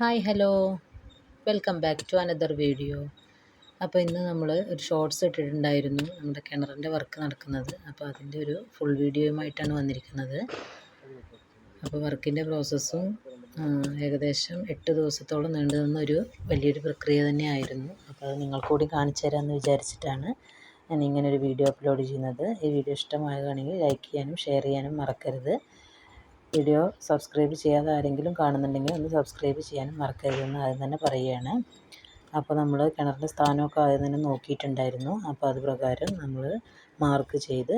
Hi hello. Welcome back to another video. അപ്പോൾ ഇന്ന് നമ്മൾ ഒരു ഷോർട്സ് ഇട്ടിട്ടുണ്ടായിരുന്നു. നമ്മുടെ കിണറിന്റെ വർക്ക് നടക്കുന്നത്. അപ്പോൾ അതിന്റെ ഒരു ഫുൾ വീഡിയോയുമായിട്ടാണ് വന്നിരിക്കുന്നത്. അപ്പോൾ വർക്കിന്റെ പ്രോസസ്സും ഏകദേശം എട്ട് ദിവസത്തോളം നീണ്ടു നിന്നൊരു വലിയൊരു പ്രക്രിയ തന്നെയായിരുന്നു. അപ്പോൾ അത് നിങ്ങൾക്ക് കൂടി കാണിച്ചു തരാമെന്ന് വിചാരിച്ചിട്ടാണ് ഞാൻ ഇങ്ങനെ ഒരു വീഡിയോ അപ്ലോഡ് ചെയ്യുന്നത്. ഈ വീഡിയോ ഇഷ്ടമാകുകയാണെങ്കിൽ ലൈക്ക് ചെയ്യാനും ഷെയർ ചെയ്യാനും മറക്കരുത്. വീഡിയോ സബ്സ്ക്രൈബ് ചെയ്യാതെ ആരെങ്കിലും കാണുന്നുണ്ടെങ്കിൽ ഒന്ന് സബ്സ്ക്രൈബ് ചെയ്യാനും മറക്കരുതെന്ന് ആദ്യം തന്നെ പറയുകയാണ്. അപ്പോൾ നമ്മൾ കിണറിന്റെ സ്ഥാനമൊക്കെ ആദ്യം തന്നെ നോക്കിയിട്ടുണ്ടായിരുന്നു. അപ്പോൾ അത് പ്രകാരം നമ്മൾ മാർക്ക് ചെയ്ത്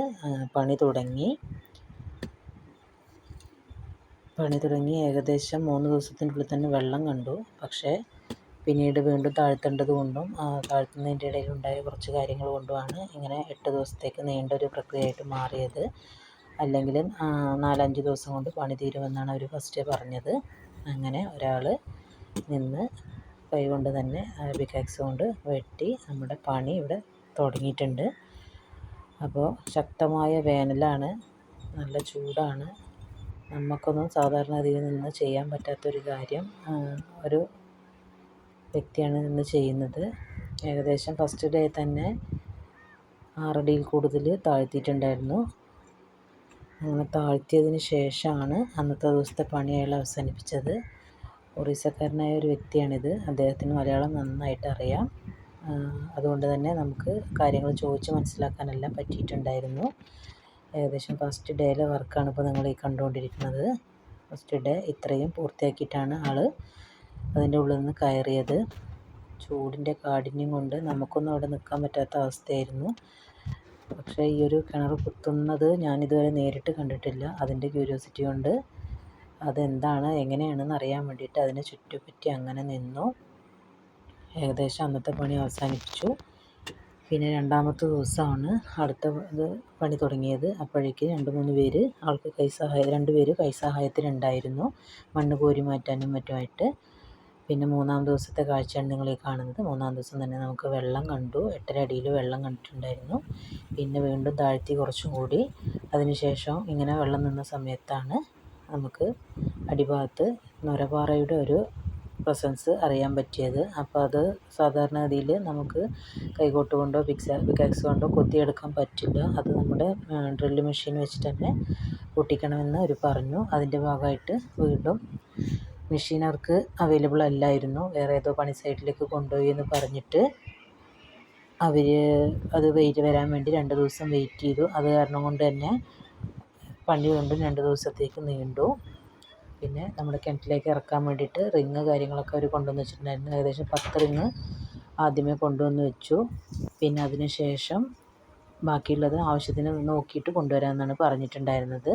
പണി തുടങ്ങി. പണി തുടങ്ങി ഏകദേശം മൂന്ന് ദിവസത്തിനുള്ളിൽ തന്നെ വെള്ളം കണ്ടു. പക്ഷേ പിന്നീട് വീണ്ടും താഴ്ത്തേണ്ടത് കൊണ്ടും താഴ്ത്തുന്നതിന്റെ ഇടയിൽ ഉണ്ടായ കുറച്ച് കാര്യങ്ങൾ കൊണ്ടുമാണ് ഇങ്ങനെ എട്ട് ദിവസത്തേക്ക് നീണ്ട ഒരു പ്രക്രിയയായിട്ട് മാറിയത്. അല്ലെങ്കിൽ നാലഞ്ച് ദിവസം കൊണ്ട് പണി തീരുമെന്നാണ് അവർ ഫസ്റ്റ് പറഞ്ഞത്. അങ്ങനെ ഒരാൾ നിന്ന് കൈ കൊണ്ട് തന്നെ പിക്കാക്സ് കൊണ്ട് വെട്ടി നമ്മുടെ പണി ഇവിടെ തുടങ്ങിയിട്ടുണ്ട്. അപ്പോൾ ശക്തമായ വേനലാണ് നല്ല ചൂടാണ്. നമുക്കൊന്നും സാധാരണ രീതിയിൽ നിന്ന് ചെയ്യാൻ പറ്റാത്തൊരു കാര്യം ഒരു വ്യക്തിയാണ് നിന്ന് ചെയ്യുന്നത്. ഏകദേശം ഫസ്റ്റ് ഡേ തന്നെ ആറടിയിൽ കൂടുതൽ താഴ്ത്തിയിട്ടുണ്ടായിരുന്നു. അങ്ങനെ താഴ്ത്തിയതിന് ശേഷമാണ് അന്നത്തെ ദിവസത്തെ പണി അയാൾ അവസാനിപ്പിച്ചത്. ഒറീസക്കാരനായ ഒരു വ്യക്തിയാണിത്. അദ്ദേഹത്തിന് മലയാളം നന്നായിട്ട് അറിയാം. അതുകൊണ്ട് തന്നെ നമുക്ക് കാര്യങ്ങൾ ചോദിച്ച് മനസ്സിലാക്കാനെല്ലാം പറ്റിയിട്ടുണ്ടായിരുന്നു. ഏകദേശം ഫസ്റ്റ് ഡേയിലെ വർക്കാണ് ഇപ്പോൾ നിങ്ങൾ ഈ കണ്ടുകൊണ്ടിരിക്കുന്നത്. ഫസ്റ്റ് ഡേ ഇത്രയും പൂർത്തിയാക്കിയിട്ടാണ് ആൾ അതിന്റെ ഉള്ളിൽ നിന്ന് കയറിയത്. ചൂടിന്റെ കാഠിന്യം കൊണ്ട് നമുക്കൊന്നും അവിടെ നിൽക്കാൻ പറ്റാത്ത അവസ്ഥയായിരുന്നു. പക്ഷേ ഈ ഒരു കിണർ കുത്തുന്നത് ഞാനിതുവരെ നേരിട്ട് കണ്ടിട്ടില്ല. അതിന്റെ ക്യൂരിയോസിറ്റി കൊണ്ട് അതെന്താണ്? എങ്ങനെയാണെന്ന് അറിയാൻ വേണ്ടിയിട്ട് അതിനെ ചുറ്റിപ്പറ്റി അങ്ങനെ നിന്നു. ഏകദേശം അന്നത്തെ പണി അവസാനിപ്പിച്ചു. പിന്നെ രണ്ടാമത്തെ ദിവസമാണ് അടുത്ത പണി തുടങ്ങിയത്. അപ്പോഴേക്ക് രണ്ട് മൂന്ന് പേര് ആൾക്ക് കൈസഹായ രണ്ട് പേര് കൈസഹായത്തിനുണ്ടായിരുന്നു മണ്ണ് കോരി മാറ്റാനും മറ്റുമായിട്ട്. പിന്നെ മൂന്നാം ദിവസത്തെ കാഴ്ചയാണ് നിങ്ങൾ ഈ കാണുന്നത്. മൂന്നാം ദിവസം തന്നെ നമുക്ക് വെള്ളം കണ്ടു. എട്ടര അടിയിൽ വെള്ളം കണ്ടിട്ടുണ്ടായിരുന്നു. പിന്നെ വീണ്ടും താഴ്ത്തി കുറച്ചും കൂടി. അതിനുശേഷം ഇങ്ങനെ വെള്ളം നിന്ന സമയത്താണ് നമുക്ക് അടിഭാഗത്ത് നൊരപാറയുടെ ഒരു പ്രസൻസ് അറിയാൻ പറ്റിയത്. അപ്പോൾ അത് സാധാരണ ഗതിയിൽ നമുക്ക് കൈകോട്ട് കൊണ്ടോ പിക്സ പിക്കാക്സ് കൊണ്ടോ കൊത്തിയെടുക്കാൻ പറ്റില്ല. അത് നമ്മുടെ ഡ്രില്ല് മെഷീൻ വെച്ചിട്ട് തന്നെ പൊട്ടിക്കണമെന്ന് അവർ പറഞ്ഞു. അതിന്റെ ഭാഗമായിട്ട് വീണ്ടും മെഷീൻ അവർക്ക് അവൈലബിൾ അല്ലായിരുന്നു. വേറെ ഏതോ പണി സൈറ്റിലേക്ക് കൊണ്ടുപോയി എന്ന് പറഞ്ഞിട്ട് അവർ അത് വെയിറ്റ് വരാൻ വേണ്ടി രണ്ട് ദിവസം വെയിറ്റ് ചെയ്തു. അത് കാരണം കൊണ്ട് തന്നെ പണി വീണ്ടും രണ്ട് ദിവസത്തേക്ക് നീണ്ടു. പിന്നെ നമ്മുടെ കിണറ്റിലേക്ക് ഇറക്കാൻ വേണ്ടിയിട്ട് റിങ് കാര്യങ്ങളൊക്കെ അവർ കൊണ്ടുവന്ന് വെച്ചിട്ടുണ്ടായിരുന്നു. ഏകദേശം പത്ത് റിങ് ആദ്യമേ കൊണ്ടുവന്ന് വെച്ചു. പിന്നെ അതിന് ശേഷം ബാക്കിയുള്ളത് ആവശ്യത്തിന് നോക്കിയിട്ട് കൊണ്ടുവരാമെന്നാണ് പറഞ്ഞിട്ടുണ്ടായിരുന്നത്.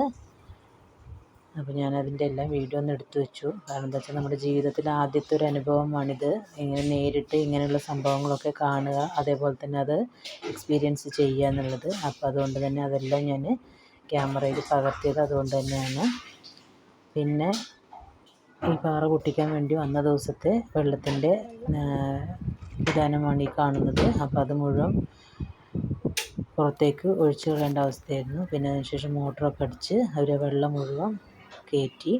അപ്പോൾ ഞാൻ അതിന്റെ എല്ലാം വീഡിയോ ഒന്ന് എടുത്തു വെച്ചു. കാരണം എന്താ വെച്ചാൽ നമ്മുടെ ജീവിതത്തിൽ ആദ്യത്തെ ഒരു അനുഭവമാണിത്. ഇങ്ങനെ നേരിട്ട് ഇങ്ങനെയുള്ള സംഭവങ്ങളൊക്കെ കാണുക അതേപോലെ തന്നെ അത് എക്സ്പീരിയൻസ് ചെയ്യുക എന്നുള്ളത്. അപ്പോൾ അതുകൊണ്ട് തന്നെ അതെല്ലാം ഞാൻ ക്യാമറയിൽ പകർത്തിയത് അതുകൊണ്ട് തന്നെയാണ്. പിന്നെ ഈ പാറ പൊട്ടിക്കാൻ വേണ്ടി വന്ന ദിവസത്തെ വെള്ളത്തിന്റെ വിധാനമാണ് ഈ കാണുന്നത്. അപ്പോൾ അത് മുഴുവൻ പുറത്തേക്ക് ഒഴിച്ചു കളയേണ്ട അവസ്ഥയായിരുന്നു. പിന്നെ അതിനുശേഷം മോട്ടറൊക്കെ അടിച്ച് അവർ വെള്ളം മുഴുവൻ കയറ്റി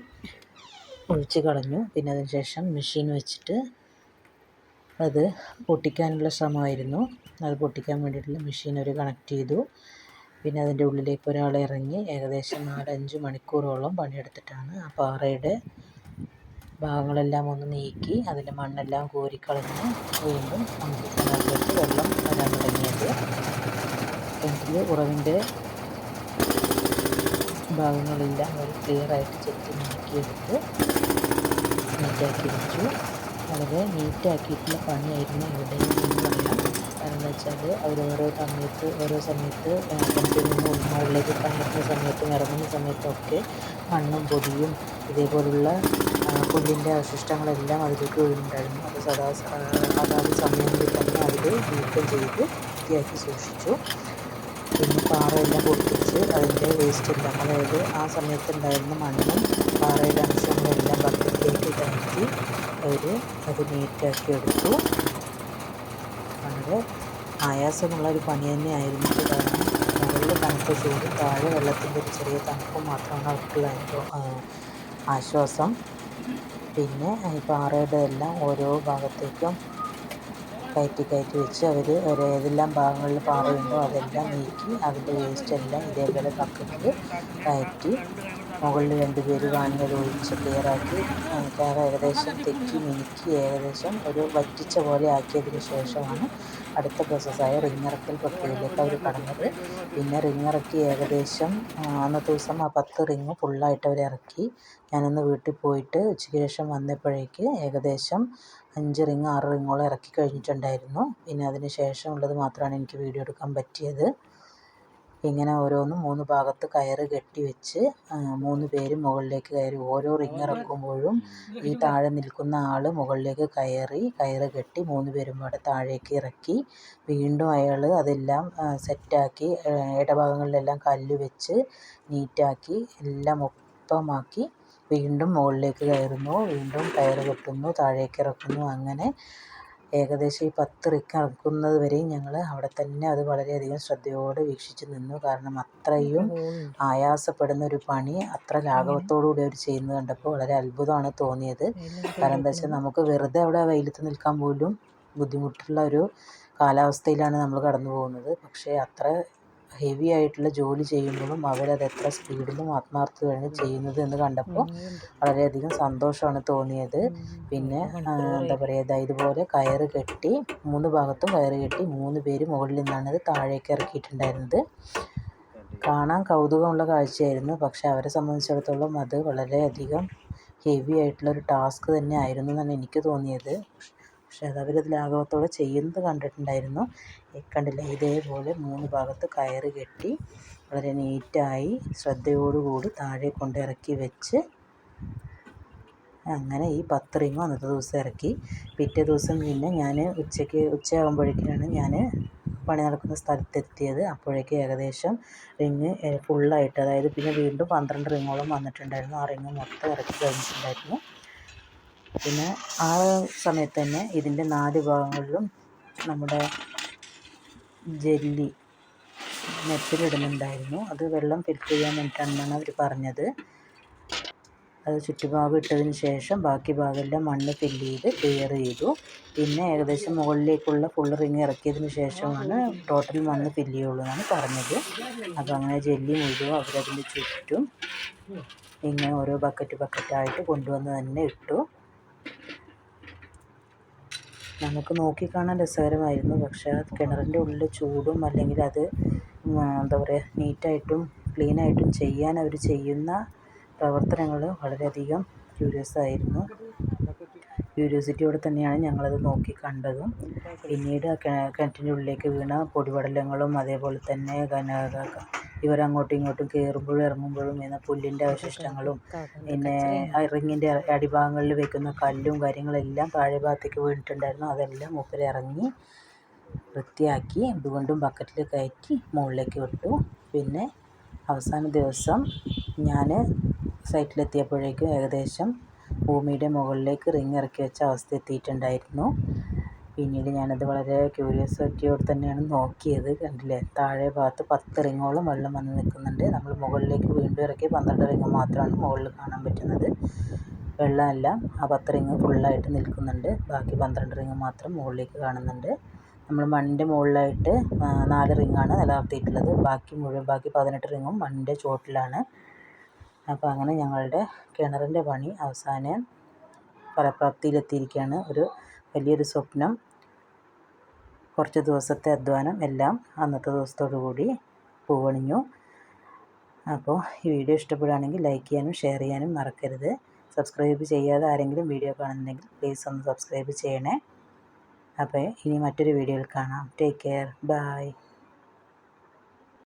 ഒഴിച്ച് കളഞ്ഞു. പിന്നെ അതിന് ശേഷം മെഷീൻ വെച്ചിട്ട് അത് പൊട്ടിക്കാനുള്ള ശ്രമമായിരുന്നു. അത് പൊട്ടിക്കാൻ വേണ്ടിയിട്ടുള്ള മെഷീൻ ഒരു കണക്ട് ചെയ്തു. പിന്നെ അതിന്റെ ഉള്ളിലേക്ക് ഒരാൾ ഇറങ്ങി ഏകദേശം നാലഞ്ച് മണിക്കൂറോളം പണിയെടുത്തിട്ടാണ് ആ പാറയുടെ ഭാഗങ്ങളെല്ലാം ഒന്ന് നീക്കി അതിന്റെ മണ്ണെല്ലാം കോരിക്കളഞ്ഞ് വീണ്ടും വെള്ളം വരാൻ തുടങ്ങിയത്. കിണറ്റിൽ ഉറവിന്റെ ഭാഗങ്ങളെല്ലാം. ഒരു ക്ലിയറായിട്ട് ചെത്തി നോക്കിയെടുത്ത് നീറ്റാക്കി വെച്ചു. വളരെ നീറ്റാക്കിയിട്ടുള്ള പണിയായിരുന്നു ഇവിടെ എന്ന് കാരണം എന്താ വെച്ചാൽ അവർ ഓരോ സമയത്ത് ഓരോ സമയത്ത് കിണറ്റിൽ നിന്ന് സമയത്തും ഇറങ്ങുന്ന സമയത്തൊക്കെ മണ്ണും പൊടിയും ഇതേപോലുള്ള പുല്ലിന്റെ അവശിഷ്ടങ്ങളെല്ലാം അതിലേക്ക് വീഴുന്നുണ്ടായിരുന്നു അത് സദാ അതാത് സമയങ്ങളിൽ തന്നെ അവർ നീക്കം ചെയ്ത് വൃത്തിയാക്കി സൂക്ഷിച്ചു. പിന്നെ പാറയെല്ലാം പൊട്ടിച്ച് അതിന്റെ വേസ്റ്റെല്ലാം അതായത് ആ സമയത്തുണ്ടായിരുന്ന മണ്ണും പാറയുടെ അംശങ്ങളെല്ലാം ബക്കറ്റിലേക്ക് കയറ്റി അവർ അത് നീറ്റാക്കി എടുത്തു. വളരെ ആയാസമുള്ള ഒരു പണി തന്നെയായിരുന്നു കാരണം മുകളിൽ തണുത്ത ചൂട് താഴെ വെള്ളത്തിന്റെ ഒരു ചെറിയ തണുപ്പും മാത്രമാണ് അവർക്കുള്ള അനുഭവം ആശ്വാസം. പിന്നെ ഈ പാറയുടെ എല്ലാം ഓരോ ഭാഗത്തേക്കും കയറ്റി കയറ്റി വെച്ച് അവർ ഏതെല്ലാം ഭാഗങ്ങളിൽ പാറയുണ്ടോ അതെല്ലാം നീക്കി അതിന്റെ വേസ്റ്റ് എല്ലാം ഇതേപോലെ ബക്കറ്റിൽ കയറ്റി മുകളിൽ രണ്ട് വാണിയത് ഒഴിച്ച് ക്ലിയറാക്കി കയറ ഏകദേശം തെക്കി മിനുക്കി ഏകദേശം ഒരു വറ്റിച്ച പോലെ ആക്കിയതിന് ശേഷമാണ് അടുത്ത പ്രോസസ്സായ റിങ്ങിറക്കൽ പ്രക്രിയയിലേക്ക് അവർ കടന്നത്. പിന്നെ റിങ്ങിറക്കി ഏകദേശം അന്നത്തെ ദിവസം ആ പത്ത് റിങ് ഫുള്ളായിട്ട് അവർ ഇറക്കി. ഞാനൊന്ന് വീട്ടിൽ പോയിട്ട് ഉച്ചയ്ക്ക് ശേഷം വന്നപ്പോഴേക്ക് ഏകദേശം അഞ്ച് റിങ് ആറ് റിങ്ങോളം ഇറക്കി കഴിഞ്ഞിട്ടുണ്ടായിരുന്നു. പിന്നെ അതിന് ശേഷമുള്ളത് മാത്രമാണ് എനിക്ക് വീഡിയോ എടുക്കാൻ പറ്റിയത്. ഇങ്ങനെ ഓരോന്നും മൂന്ന് ഭാഗത്ത് കയറ് കെട്ടി വെച്ച് മൂന്ന് പേര് മുകളിലേക്ക് കയറി ഓരോ റിങ് ഇറക്കുമ്പോഴും ഈ താഴെ നിൽക്കുന്ന ആൾ മുകളിലേക്ക് കയറി കയറ് കെട്ടി മൂന്ന് പേരും കൂടെ താഴേക്ക് ഇറക്കി വീണ്ടും അയാൾ അതെല്ലാം സെറ്റാക്കി ഇടഭാഗങ്ങളിലെല്ലാം കല്ല് വെച്ച് നീറ്റാക്കി എല്ലാം ഒപ്പമാക്കി വീണ്ടും മുകളിലേക്ക് കയറുന്നു വീണ്ടും കയറ് കെട്ടുന്നു താഴേക്ക് ഇറക്കുന്നു. അങ്ങനെ ഏകദേശം ഈ പത്ത് റിക്ക് ഇറക്കുന്നത് വരെയും ഞങ്ങൾ അവിടെ തന്നെ അത് വളരെയധികം ശ്രദ്ധയോടെ വീക്ഷിച്ച് നിന്നു. കാരണം അത്രയും ആയാസപ്പെടുന്ന ഒരു പണി അത്ര ലാഘവത്തോടു കൂടി അവർ ചെയ്യുന്നത് കണ്ടപ്പോൾ വളരെ അത്ഭുതമാണ് തോന്നിയത്. കാരണം എന്താ വെച്ചാൽ നമുക്ക് വെറുതെ അവിടെ വെയിലത്ത് നിൽക്കാൻ പോലും ബുദ്ധിമുട്ടുള്ള ഒരു കാലാവസ്ഥയിലാണ് നമ്മൾ കടന്നു പോകുന്നത് പക്ഷേ അത്ര ഹെവി ആയിട്ടുള്ള ജോലി ചെയ്യുമ്പോഴും അവരത് എത്ര സ്പീഡിലും ആത്മാർത്ഥതയാണ് ചെയ്യുന്നത് എന്ന് കണ്ടപ്പോൾ വളരെയധികം സന്തോഷമാണ് തോന്നിയത്. പിന്നെ എന്താ പറയുക ഇതുപോലെ കയറ് കെട്ടി മൂന്ന് ഭാഗത്തും കയറ് കെട്ടി മൂന്ന് പേര് മുകളിൽ നിന്നാണ് ഇത് താഴേക്ക് ഇറക്കിയിട്ടുണ്ടായിരുന്നത്. കാണാൻ കൗതുകമുള്ള കാഴ്ചയായിരുന്നു. പക്ഷേ അവരെ സംബന്ധിച്ചിടത്തോളം അത് വളരെയധികം ഹെവി ആയിട്ടുള്ള ഒരു ടാസ്ക് തന്നെ ആയിരുന്നു എന്നാണ് എനിക്ക് തോന്നിയത്. പക്ഷേ അത് അവരത് ലാഘവത്തോടെ ചെയ്യുന്നത് കണ്ടിട്ടുണ്ടായിരുന്നു. കണ്ടില്ലേ? ഇതേപോലെ മൂന്ന് ഭാഗത്ത് കയറ് കെട്ടി വളരെ നീറ്റായി ശ്രദ്ധയോടുകൂടി താഴെ കൊണ്ട് ഇറക്കി വെച്ച് അങ്ങനെ ഈ പത്ത് അന്നത്തെ ദിവസം ഇറക്കി. പിറ്റേ ദിവസം പിന്നെ ഞാൻ ഉച്ചയ്ക്ക് ഉച്ചയാകുമ്പോഴേക്കാണ് ഞാൻ പണി നടക്കുന്ന സ്ഥലത്തെത്തിയത്. അപ്പോഴേക്ക് ഏകദേശം റിങ് ഫുള്ളായിട്ട് അതായത് പിന്നെ വീണ്ടും പന്ത്രണ്ട് റിങ്ങോളം വന്നിട്ടുണ്ടായിരുന്നു. ആ റിങ് മൊത്തം ഇറക്കി കഴിഞ്ഞിട്ടുണ്ടായിരുന്നു. പിന്നെ ആ സമയത്ത് തന്നെ ഇതിന്റെ നാല് ഭാഗങ്ങളിലും നമ്മുടെ ജെല്ലി നെറ്റിലിടുന്നുണ്ടായിരുന്നു. അത് വെള്ളം ഫിൽറ്റർ ചെയ്യാൻ വേണ്ടിയിട്ടാണെന്നാണ് അവർ പറഞ്ഞത്. അത് ചുറ്റുഭാഗം ഇട്ടതിന് ശേഷം ബാക്കി ഭാഗമെല്ലാം മണ്ണ് ഫില്ല് ചെയ്ത് ക്ലിയർ ചെയ്തു. പിന്നെ ഏകദേശം മുകളിലേക്കുള്ള ഫുൾ റിങ് ഇറക്കിയതിന് ശേഷമാണ് ടോട്ടൽ മണ്ണ് ഫില്ല് ചെയ്യുള്ളൂ എന്നാണ് പറഞ്ഞത്. അപ്പോൾ അങ്ങനെ ജെല്ലി മുഴുവൻ അവരതിന്റെ ചുറ്റും ഇങ്ങനെ ഓരോ ബക്കറ്റ് ബക്കറ്റായിട്ട് കൊണ്ടുവന്ന് തന്നെ ഇട്ടു. നമുക്ക് നോക്കിക്കാണാൻ രസകരമായിരുന്നു. പക്ഷേ കിണറിന്റെ ഉള്ളിൽ ചൂടും അല്ലെങ്കിൽ അത് എന്താ പറയുക നീറ്റായിട്ടും ക്ലീനായിട്ടും ചെയ്യാൻ അവർ ചെയ്യുന്ന പ്രവർത്തനങ്ങൾ വളരെയധികം ക്യൂരിയസ് ആയിരുന്നു. ക്യൂരിയോസിറ്റിയോടെ തന്നെയാണ് ഞങ്ങളത് നോക്കി കണ്ടതും. പിന്നീട് കിണറ്റിന്റെ ഉള്ളിലേക്ക് വീണ പൊടിപടലങ്ങളും അതേപോലെ തന്നെ ഇവരങ്ങോട്ടും ഇങ്ങോട്ടും കയറുമ്പോഴും ഇറങ്ങുമ്പോഴും വീണ പുല്ലിന്റെ അവശിഷ്ടങ്ങളും പിന്നെ റിങ്ങിന്റെ അടിഭാഗങ്ങളിൽ വെക്കുന്ന കല്ലും കാര്യങ്ങളെല്ലാം താഴെ ഭാഗത്തേക്ക് വീണിട്ടുണ്ടായിരുന്നു. അതെല്ലാം മൂപ്പര് ഇറങ്ങി വൃത്തിയാക്കി ഇതുകൊണ്ടും ബക്കറ്റിൽ കയറ്റി മുകളിലേക്ക് വിട്ടു. പിന്നെ അവസാന ദിവസം ഞാൻ സൈറ്റിലെത്തിയപ്പോഴേക്കും ഏകദേശം ഭൂമിയുടെ മുകളിലേക്ക് റിങ് ഇറക്കി വെച്ച അവസ്ഥ എത്തിയിട്ടുണ്ടായിരുന്നു. പിന്നീട് ഞാനത് വളരെ ക്യൂരിയോസിറ്റിയോടെ തന്നെയാണ് നോക്കിയത്. കണ്ടില്ലേ? താഴെ ഭാഗത്ത് പത്ത് റിങ്ങോളം വെള്ളം വന്ന് നിൽക്കുന്നുണ്ട്. നമ്മൾ മുകളിലേക്ക് വീണ്ടും ഇറക്കി പന്ത്രണ്ട് റിങ് മാത്രമാണ് മുകളിൽ കാണാൻ പറ്റുന്നത്. വെള്ളമെല്ലാം ആ പത്ത് റിങ് ഫുള്ളായിട്ട് നിൽക്കുന്നുണ്ട്. ബാക്കി പന്ത്രണ്ട് റിങ് മാത്രം മുകളിലേക്ക് കാണുന്നുണ്ട്. നമ്മൾ മണ്ണിന്റെ മുകളിലായിട്ട് നാല് റിങ്ങാണ് നിലനിർത്തിയിട്ടുള്ളത്. ബാക്കി മുഴുവൻ ബാക്കി പതിനെട്ട് റിങ്ങും മണ്ണിന്റെ ചുവട്ടിലാണ്. അപ്പോൾ അങ്ങനെ ഞങ്ങളുടെ കിണറിന്റെ പണി അവസാനം ഫലപ്രാപ്തിയിലെത്തിയിരിക്കുകയാണ്. ഒരു വലിയൊരു സ്വപ്നം. കുറച്ച് ദിവസത്തെ അധ്വാനം എല്ലാം അന്നത്തെ ദിവസത്തോടു കൂടി പൂവണിഞ്ഞു. അപ്പോൾ ഈ വീഡിയോ ഇഷ്ടപ്പെടുകയാണെങ്കിൽ ലൈക്ക് ചെയ്യാനും ഷെയർ ചെയ്യാനും മറക്കരുത്. സബ്സ്ക്രൈബ് ചെയ്യാതെ ആരെങ്കിലും വീഡിയോ കാണുന്നുണ്ടെങ്കിൽ പ്ലീസ് ഒന്ന് സബ്സ്ക്രൈബ് ചെയ്യണേ. അപ്പോൾ ഇനി മറ്റൊരു വീഡിയോയിൽ കാണാം. Take care bye